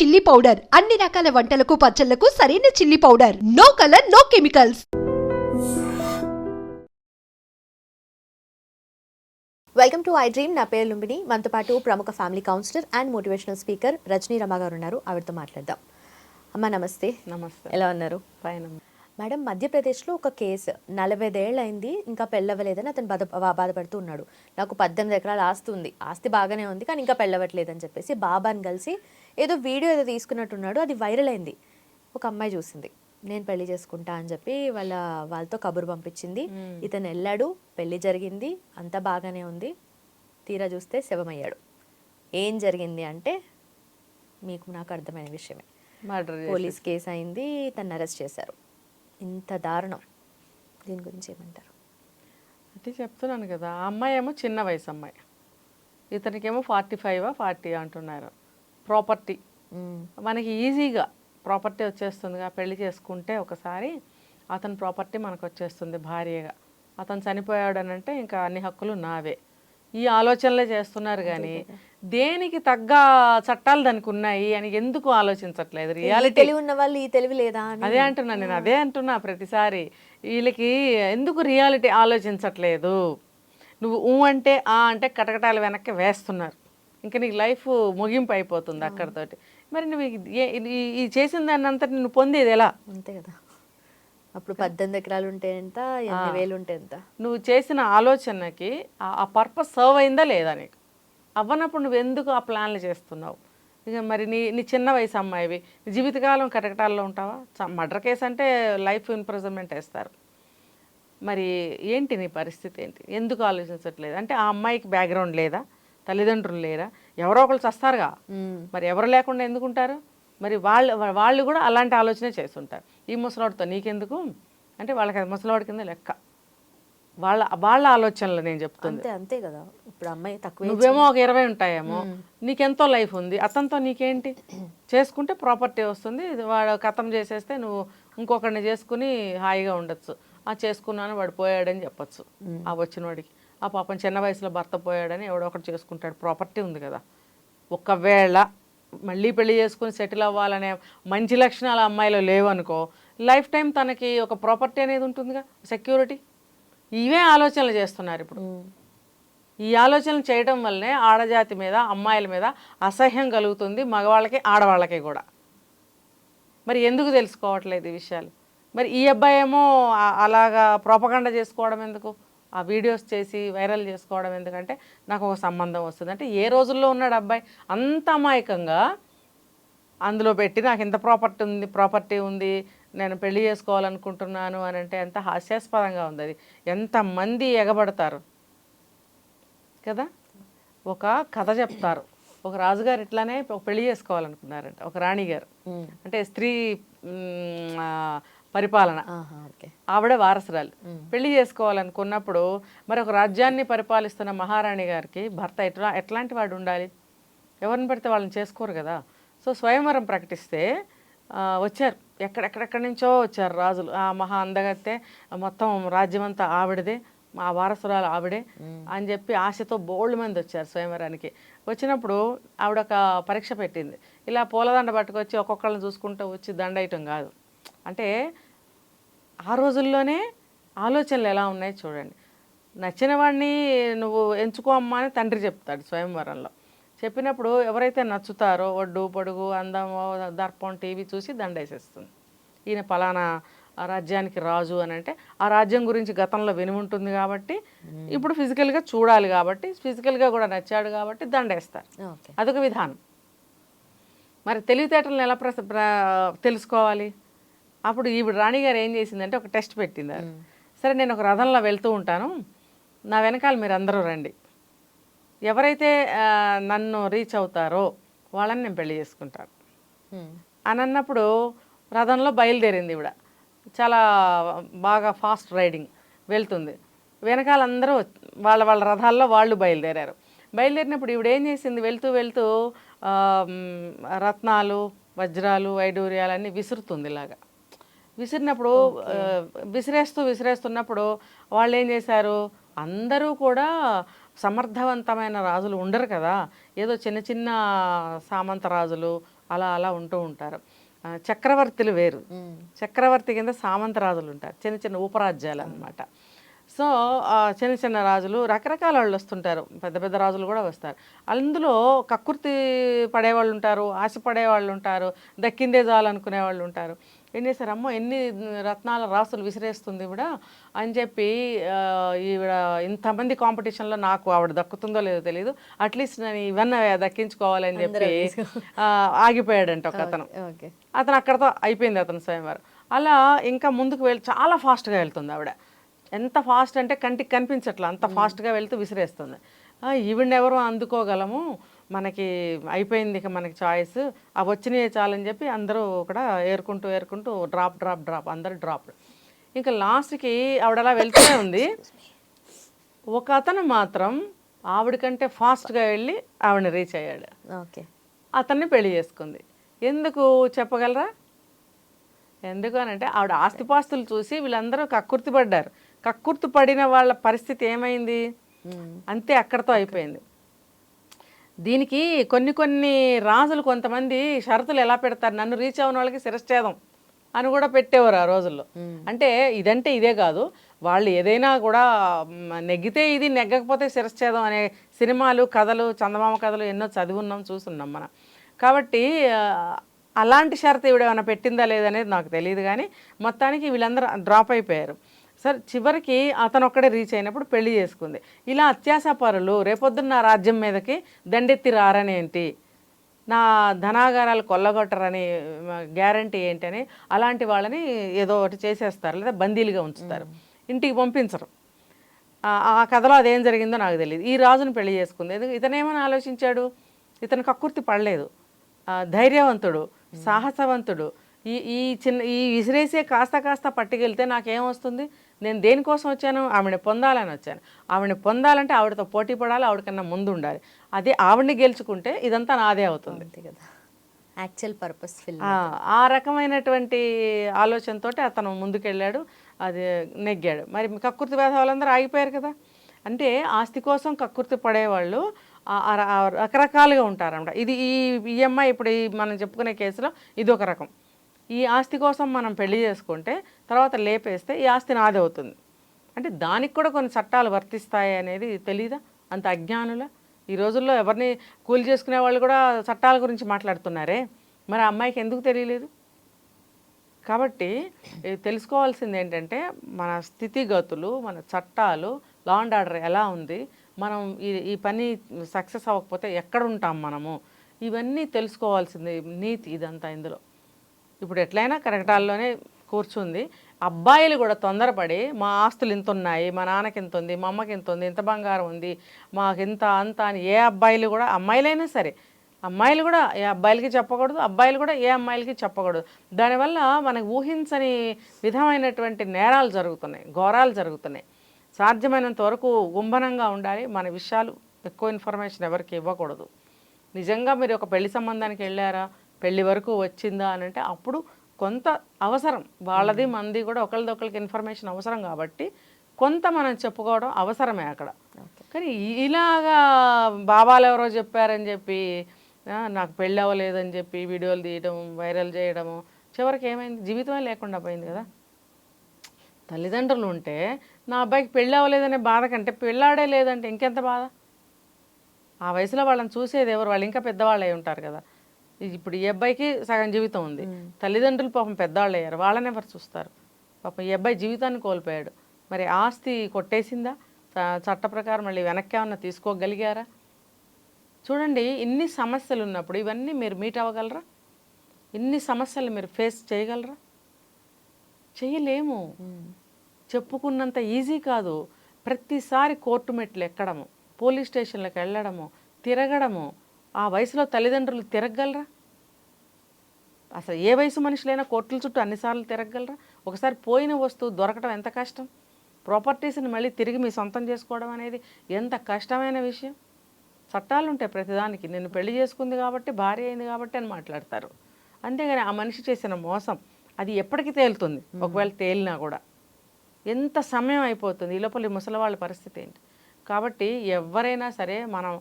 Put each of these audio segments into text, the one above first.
Chilli powder అన్ని రకాల వంటలకు పచ్చళ్ళకు సరైన chilli powder no colour no chemicals welcome to I dream నా పేరు లుంబిని మనతో పాటు ప్రముఖ family counsellor and motivational speaker Rajani Rama garu ఉన్నారు. ఆవిడతో మాట్లాడదాం. అమ్మ నమస్తే. నమస్తే. ఎలా ఉన్నారు? పైన మేడం మధ్యప్రదేశ్లో ఒక కేసు. నలభైదేళ్ళు అయింది ఇంకా పెళ్ళవలేదని అతను బాధ బాధపడుతూ ఉన్నాడు నాకు పద్దెనిమిది ఎకరాల ఆస్తి ఉంది. ఆస్తి బాగానే ఉంది కానీ ఇంకా పెళ్ళవట్లేదని చెప్పేసి బాబాని కలిసి ఏదో వీడియో ఏదో తీసుకున్నట్టున్నాడు అది వైరల్ అయింది. ఒక అమ్మాయి చూసింది. నేను పెళ్ళి చేసుకుంటా అని చెప్పి వాళ్ళ వాళ్ళతో కబురు పంపించింది. ఇతను వెళ్ళాడు పెళ్ళి జరిగింది అంతా బాగానే ఉంది. తీరా చూస్తే శవమయ్యాడు. ఏం జరిగింది అంటే మీకు నాకు అర్థమైన విషయమే. మర్డర్ పోలీస్ కేసు అయింది తను అరెస్ట్ చేశారు. ఇంత దారుణం. దీని గురించి ఏమంటారు? అంటే చెప్తున్నాను కదా ఆ అమ్మాయి ఏమో చిన్న వయసు అమ్మాయి. ఇతనికేమో ఫార్టీ ఫైవ్ ఫార్టీ అంటున్నారు. ప్రాపర్టీ. మనకి ఈజీగా ప్రాపర్టీ వచ్చేస్తుందిగా పెళ్ళి చేసుకుంటే ఒకసారి అతని ప్రాపర్టీ మనకు వచ్చేస్తుంది భార్యగా. అతను చనిపోయాడు అని అంటే ఇంకా అన్ని హక్కులు నావే. ఈ ఆలోచనలే చేస్తున్నారు కానీ దేనికి తగ్గ చట్టాలు దానికి ఉన్నాయి అని ఎందుకు ఆలోచించట్లేదు? రియాలిటీ తెలివి ఉన్న వాళ్ళు ఈ తెలివి లేదా అదే అంటున్నా నేను అదే అంటున్నా ప్రతిసారి. వీళ్ళకి ఎందుకు రియాలిటీ ఆలోచించట్లేదు? నువ్వు ఊ అంటే ఆ అంటే కటకటాలు వెనక్కి వేస్తున్నారు. ఇంకా నీకు లైఫ్ ముగింపు అయిపోతుంది అక్కడితోటి. మరి నువ్వు ఈ చేసిన దాన్ని అంతా నువ్వు పొందేది ఎలా? అంతే కదా. అప్పుడు పద్దెనిమిది ఎకరాలు ఉంటే ఎంత? ఎన్ని వేలు ఉంటే ఎంత? నువ్వు చేసిన ఆలోచనకి ఆ- పర్పస్ సర్వ్ అయిందా లేదా నీకు? అవ్వనప్పుడు నువ్వు ఎందుకు ఆ ప్లాన్లు చేస్తున్నావు? ఇక మరి నీ నీ చిన్న వయసు అమ్మాయివి. జీవితకాలం కటకటాల్లో ఉంటావా? మర్డర్ కేసు అంటే లైఫ్ ఇంప్రిజన్మెంట్ వేస్తారు. మరి ఏంటి నీ పరిస్థితి ఏంటి? ఎందుకు ఆలోచించట్లేదు? అంటే ఆ అమ్మాయికి బ్యాక్గ్రౌండ్ లేదా? తల్లిదండ్రులు లేరా? ఎవరో ఒకళ్ళు చస్తారుగా. మరి ఎవరు లేకుండా ఎందుకుంటారు? మరి వాళ్ళు వాళ్ళు కూడా అలాంటి ఆలోచనే చేస్తుంటారు. ఈ ముసలాడితో నీకెందుకు? అంటే వాళ్ళకి అది ముసలాడి కింద లెక్క. వాళ్ళ వాళ్ళ ఆలోచనలు నేను చెప్తుంది. అంతే కదా. ఇప్పుడు అమ్మాయి తక్కువ నువ్వేమో ఒక ఇరవై ఉంటాయేమో. నీకెంతో లైఫ్ ఉంది. అతనితో నీకేంటి? చేసుకుంటే ప్రాపర్టీ వస్తుంది. వాడు కథం చేసేస్తే నువ్వు ఇంకొకరిని చేసుకుని హాయిగా ఉండొచ్చు. ఆ చేసుకున్నాను వాడు పోయాడని చెప్పొచ్చు. ఆ వచ్చిన వాడికి. ఆ పాపం చిన్న వయసులో భర్త పోయాడని ఎవడో ఒకటి చేసుకుంటాడు. ప్రాపర్టీ ఉంది కదా. ఒకవేళ మళ్ళీ పెళ్ళి చేసుకుని సెటిల్ అవ్వాలనే మంచి లక్షణాలు అమ్మాయిలో లేవనుకో లైఫ్ టైం తనకి ఒక ప్రాపర్టీ అనేది ఉంటుందిగా? సెక్యూరిటీ? ఇవే ఆలోచనలు చేస్తున్నారు ఇప్పుడు. ఈ ఆలోచనలు చేయడం వల్లనే ఆడజాతి మీద అమ్మాయిల మీద అసహ్యం కలుగుతుంది మగవాళ్ళకి ఆడవాళ్ళకి కూడా. మరి ఎందుకు తెలుసుకోవట్లేదు ఈ విషయాలు? మరి ఈ అబ్బాయి ఏమో అలాగా ప్రోపగండ చేసుకోవడం ఎందుకు? ఆ వీడియోస్ చేసి వైరల్ చేసుకోవడం ఎందుకంటే నాకు ఒక సంబంధం వస్తుంది. అంటే ఏ రోజుల్లో ఉన్నాడు అబ్బాయి? అంత అమాయకంగా అందులో పెట్టి నాకు ఇంత ప్రాపర్టీ ఉంది ప్రాపర్టీ ఉంది నేను పెళ్ళి చేసుకోవాలనుకుంటున్నాను అని అంటే ఎంత హాస్యాస్పదంగా ఉంది అది. ఎంతమంది ఎగబడతారు? కదా? ఒక కథ చెప్తారు. ఒక రాజుగారు ఇట్లానే ఒక పెళ్ళి చేసుకోవాలనుకున్నారంట. ఒక రాణిగారు. అంటే స్త్రీ పరిపాలన. ఆవిడ వారసురాలు. పెళ్ళి చేసుకోవాలనుకున్నప్పుడు మరి ఒక రాజ్యాన్ని పరిపాలిస్తున్న మహారాణి గారికి భర్త ఎట్లా ఎట్లాంటి వాడు ఉండాలి? ఎవరిని పడితే వాళ్ళని చేసుకోరు కదా. సో స్వయంవరం ప్రకటిస్తే వచ్చారు. ఎక్కడెక్కడెక్కడి నుంచో వచ్చారు రాజులు. ఆ మహా అందగత్తే మొత్తం రాజ్యమంతా ఆవిడదే మా వారసురాలు ఆవిడే అని చెప్పి ఆశతో బోల్డ్ మంది వచ్చారు స్వయంవరానికి. వచ్చినప్పుడు ఆవిడ ఒక పరీక్ష పెట్టింది. ఇలా పూలదండ పట్టుకొచ్చి ఒక్కొక్కళ్ళని చూసుకుంటూ వచ్చి దండ వేయటం కాదు. అంటే ఆ రోజుల్లోనే ఆలోచనలు ఎలా ఉన్నాయి చూడండి. నచ్చిన వాడిని నువ్వు ఎంచుకో అమ్మా అని తండ్రి చెప్తాడు స్వయంవరంలో. చెప్పినప్పుడు ఎవరైతే నచ్చుతారో ఒడ్డు పొడుగు అందం దర్పం టీవీ చూసి దండేసేస్తుంది. ఈయన పలానా రాజ్యానికి రాజు అని అంటే ఆ రాజ్యం గురించి గతంలో విని ఉంటుంది కాబట్టి ఇప్పుడు ఫిజికల్గా చూడాలి కాబట్టి ఫిజికల్గా కూడా నచ్చాడు కాబట్టి దండేస్తారు. అదొక విధానం. మరి తెలివితేటలను ఎలా తెలుసుకోవాలి? అప్పుడు ఈవిడ రాణిగారు ఏం చేసిందంటే ఒక టెస్ట్ పెట్టింది. సరే నేను ఒక రథంలో వెళ్తూ ఉంటాను. నా వెనకాల మీరు అందరూ రండి. ఎవరైతే నన్ను రీచ్ అవుతారో వాళ్ళని నేను పెళ్ళి చేసుకుంటాను. అని అన్నప్పుడు రథంలో బయలుదేరింది ఈవిడ. చాలా బాగా ఫాస్ట్ రైడింగ్ వెళ్తుంది. వెనకాల అందరూ వాళ్ళ వాళ్ళ రథాల్లో వాళ్ళు బయలుదేరారు. బయలుదేరినప్పుడు ఈవిడ ఏం చేసింది? వెళ్తూ వెళ్తూ రత్నాలు వజ్రాలు వైడూర్యాలన్నీ విసురుతుంది ఇలాగా. విసిరినప్పుడు విసిరేస్తూ విసిరేస్తున్నప్పుడు వాళ్ళు ఏం చేశారు? అందరూ కూడా సమర్థవంతమైన రాజులు ఉండరు కదా. ఏదో చిన్న చిన్న సామంత రాజులు అలా అలా ఉంటూ ఉంటారు. చక్రవర్తులు వేరు. చక్రవర్తి కింద సామంతరాజులు ఉంటారు. చిన్న చిన్న ఉపరాజ్యాలు అన్నమాట. సో చిన్న చిన్న రాజులు రకరకాల వాళ్ళు వస్తుంటారు. పెద్ద పెద్ద రాజులు కూడా వస్తారు. అందులో కక్కుర్తి పడేవాళ్ళు ఉంటారు ఆశ పడేవాళ్ళు ఉంటారు దక్కిందే చాలనుకునే వాళ్ళు ఉంటారు. ఏం చేశారు అమ్మో ఎన్ని రత్నాల రాసులు విసిరేస్తుంది ఈవిడ అని చెప్పి ఈవిడ ఇంతమంది కాంపిటీషన్లో నాకు ఆవిడ దక్కుతుందో లేదో తెలియదు అట్లీస్ట్ నేను ఇవన్నీ దక్కించుకోవాలని చెప్పి ఆగిపోయాడంట ఒక అతను. ఓకే అతను అక్కడతో అయిపోయింది అతను స్వయంవరం. అలా ఇంకా ముందుకు వెళ్ళి చాలా ఫాస్ట్గా వెళ్తుంది ఆవిడ. ఎంత ఫాస్ట్ అంటే కంటికి కనిపించట్లా. అంత ఫాస్ట్గా వెళ్తూ విసిరేస్తుంది. ఎవరు అందుకోగలము. మనకి అయిపోయింది ఇక మనకి చాయిస్ అవి వచ్చినాయే చాలని చెప్పి అందరూ కూడా ఏరుకుంటూ ఏరుకుంటూ డ్రాప్ డ్రాప్ డ్రాప్ అందరు డ్రాప్ ఇంకా లాస్ట్కి ఆవిడ అలా వెళ్తూనే ఉంది. ఒక అతను మాత్రం ఆవిడకంటే ఫాస్ట్గా వెళ్ళి ఆవిడని రీచ్ అయ్యాడు. ఓకే. అతన్ని పెళ్ళి చేసుకుంది. ఎందుకు చెప్పగలరా? ఎందుకు అని అంటే ఆవిడ ఆస్తిపాస్తులు చూసి వీళ్ళందరూ కక్కుర్తి పడ్డారు. కక్కుర్తి పడిన వాళ్ళ పరిస్థితి ఏమైంది? అంతే అక్కడతో అయిపోయింది. దీనికి కొన్ని కొన్ని రాజులు కొంతమంది షరతులు ఎలా పెడతారు? నన్ను రీచ్ అవ్వని వాళ్ళకి శిరశ్చేదం అని కూడా పెట్టేవారు ఆ రోజుల్లో. అంటే ఇదంటే ఇదే కాదు. వాళ్ళు ఏదైనా కూడా నెగ్గితే ఇది నెగ్గకపోతే శిరశ్చేదం అనే సినిమాలు కథలు చందమామ కథలు ఎన్నో చదివున్నాం చూస్తున్నాం మనం. కాబట్టి అలాంటి షరతు ఈవిడ ఏమైనా పెట్టిందా లేదనేది నాకు తెలియదు కానీ మొత్తానికి వీళ్ళందరూ డ్రాప్ అయిపోయారు. సరే చివరికి అతను ఒక్కడే రీచ్ అయినప్పుడు పెళ్ళి చేసుకుంది. ఇలా అత్యాసపరులు రేపొద్దున్న నా రాజ్యం మీదకి దండెత్తి రారని ఏంటి? నా ధనాగారాలు కొల్లగొట్టరని గ్యారంటీ ఏంటని అలాంటి వాళ్ళని ఏదో ఒకటి చేసేస్తారు లేదా బందీలుగా ఉంచుతారు. ఇంటికి పంపించరు. ఆ- కథలో అదేం జరిగిందో నాకు తెలియదు ఈ రాజును పెళ్ళి చేసుకుంది. ఎందుకు ఇతనేమని ఆలోచించాడు? ఇతను కక్కుర్తి పడలేదు. ధైర్యవంతుడు సాహసవంతుడు. ఈ ఈ చిన్న ఈ విసిరేసే కాస్త కాస్త పట్టుకెళ్తే నాకేం వస్తుంది? నేను దేనికోసం వచ్చాను? ఆవిడని పొందాలని వచ్చాను. ఆవిడని పొందాలంటే ఆవిడతో పోటీ పడాలి ఆవిడకన్నా ముందు ఉండాలి అదే ఆవిడని గెలుచుకుంటే ఇదంతా నాదే అవుతుంది. కదా. యాక్చువల్ పర్పస్ ఫిల్ ఆ, రకమైనటువంటి ఆలోచనతోటి అతను ముందుకెళ్ళాడు అది నెగ్గాడు. మరి కక్కుర్తి వేధ వాళ్ళందరూ ఆగిపోయారు కదా. అంటే ఆస్తి కోసం కక్కుర్తి పడేవాళ్ళు రకరకాలుగా ఉంటారన్నమాట. ఇది ఈ ఈఎంఐ ఇప్పుడు ఈ మనం చెప్పుకునే కేసులో ఇది ఒక రకం. ఈ ఆస్తి కోసం మనం పెళ్ళి చేసుకుంటే తర్వాత లేపేస్తే ఈ ఆస్తి నాది అవుతుంది. అంటే దానికి కూడా కొన్ని చట్టాలు వర్తిస్తాయి అనేది తెలీదా? అంత అజ్ఞానుల? ఈ రోజుల్లో ఎవరిని కూలి చేసుకునే వాళ్ళు కూడా చట్టాల గురించి మాట్లాడుతున్నారే? మరి అమ్మాయికి ఎందుకు తెలియలేదు? కాబట్టి తెలుసుకోవాల్సింది ఏంటంటే మన స్థితిగతులు మన చట్టాలు లా అండ్ ఆర్డర్ ఎలా ఉంది? మనం ఈ ఈ పని సక్సెస్ అవ్వకపోతే ఎక్కడ ఉంటాం మనము? ఇవన్నీ తెలుసుకోవాల్సింది నీతి ఇదంతా ఇందులో. ఇప్పుడు ఎట్లయినా కరకటాల్లోనే కూర్చుంది. అబ్బాయిలు కూడా తొందరపడి మా ఆస్తులు ఇంత ఉన్నాయి మా నాన్నకి ఇంత ఉంది మా అమ్మకి ఇంత ఉంది ఇంత బంగారం ఉంది మాకు ఇంత అంత అని ఏ అబ్బాయిలు కూడా అమ్మాయిలైనా సరే అమ్మాయిలు కూడా ఏ అబ్బాయిలకి చెప్పకూడదు అబ్బాయిలు కూడా ఏ అమ్మాయిలకి చెప్పకూడదు. దానివల్ల మనకు ఊహించని విధమైనటువంటి నేరాలు జరుగుతున్నాయి ఘోరాలు జరుగుతున్నాయి. సాధ్యమైనంత వరకు గుంభనంగా ఉండాలి మన విషయాలు ఎక్కువ ఇన్ఫర్మేషన్ ఎవరికి ఇవ్వకూడదు. నిజంగా మీరు ఒక పెళ్ళి సంబంధానికి వెళ్ళారా? పెళ్ళి వరకు వచ్చిందా అని అంటే అప్పుడు కొంత అవసరం. వాళ్ళది మంది కూడా ఒకరిది ఒకరికి ఇన్ఫర్మేషన్ అవసరం కాబట్టి కొంత మనం చెప్పుకోవడం అవసరమే అక్కడ. కానీ ఇలాగా బాబాలు ఎవరో చెప్పారని చెప్పి నాకు పెళ్ళి అవ్వలేదని చెప్పి వీడియోలు తీయడం వైరల్ చేయడము చివరికి ఏమైంది? జీవితమే లేకుండా పోయింది కదా. తల్లిదండ్రులు ఉంటే నా అబ్బాయికి పెళ్ళి అవ్వలేదనే బాధ కంటే పెళ్ళాడే లేదంటే ఇంకెంత బాధ? ఆ వయసులో వాళ్ళని చూసేది ఎవరు? వాళ్ళు ఇంకా పెద్దవాళ్ళు అయి ఉంటారు కదా. ఇప్పుడు ఈ అబ్బాయికి సగం జీవితం ఉంది. తల్లిదండ్రులు పాపం పెద్దవాళ్ళు అయ్యారు వాళ్ళని ఎవరు చూస్తారు. పాపం ఈ అబ్బాయి జీవితాన్ని కోల్పోయాడు. మరి ఆస్తి కొట్టేసిందా? చట్ట ప్రకారం మళ్ళీ వెనక్కి ఏమన్నా తీసుకోగలిగారా? చూడండి ఇన్ని సమస్యలు ఉన్నప్పుడు ఇవన్నీ మీరు మీట్ అవ్వగలరా? ఇన్ని సమస్యలు మీరు ఫేస్ చేయగలరా? చేయలేము. చెప్పుకున్నంత ఈజీ కాదు. ప్రతిసారి కోర్టు మెట్లు ఎక్కడము పోలీస్ స్టేషన్లకు వెళ్ళడము తిరగడము ఆ వయసులో తల్లిదండ్రులు తిరగగలరా? అసలు ఏ వయసు మనుషులైనా కోర్టుల చుట్టూ అన్నిసార్లు తిరగగలరా? ఒకసారి పోయిన వస్తువు దొరకడం ఎంత కష్టం? ప్రాపర్టీస్ని మళ్ళీ తిరిగి మీ సొంతం చేసుకోవడం అనేది ఎంత కష్టమైన విషయం? చట్టాలు ఉంటాయి ప్రతిదానికి నిన్ను పెళ్ళి చేసుకుంది కాబట్టి భార్య అయింది కాబట్టి అని మాట్లాడతారు. అంతేగాని ఆ మనిషి చేసిన మోసం అది ఎప్పటికి తేలుతుంది? ఒకవేళ తేలినా కూడా. ఎంత సమయం అయిపోతుంది? ఈ లోపల ముసలివాళ్ళ పరిస్థితి ఏంటి? కాబట్టి ఎవరైనా సరే మనం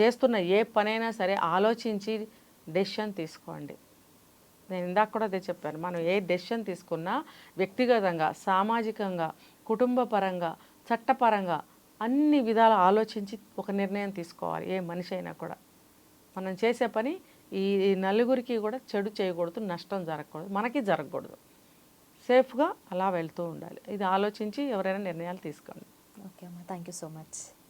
చేస్తున్న ఏ పనైనా సరే ఆలోచించి డెసిషన్ తీసుకోండి. నేను ఇందాక కూడా అదే చెప్పాను. మనం ఏ డెసిషన్ తీసుకున్నా వ్యక్తిగతంగా సామాజికంగా కుటుంబ పరంగా చట్టపరంగా అన్ని విధాలు ఆలోచించి ఒక నిర్ణయం తీసుకోవాలి. ఏ మనిషి అయినా కూడా. మనం చేసే పని ఈ నలుగురికి కూడా చెడు చేయకూడదు నష్టం జరగకూడదు మనకి జరగకూడదు. సేఫ్గా అలా వెళ్తూ ఉండాలి. ఇది ఆలోచించి ఎవరైనా నిర్ణయాలు తీసుకోండి. ఓకే అమ్మా. Thank you so much.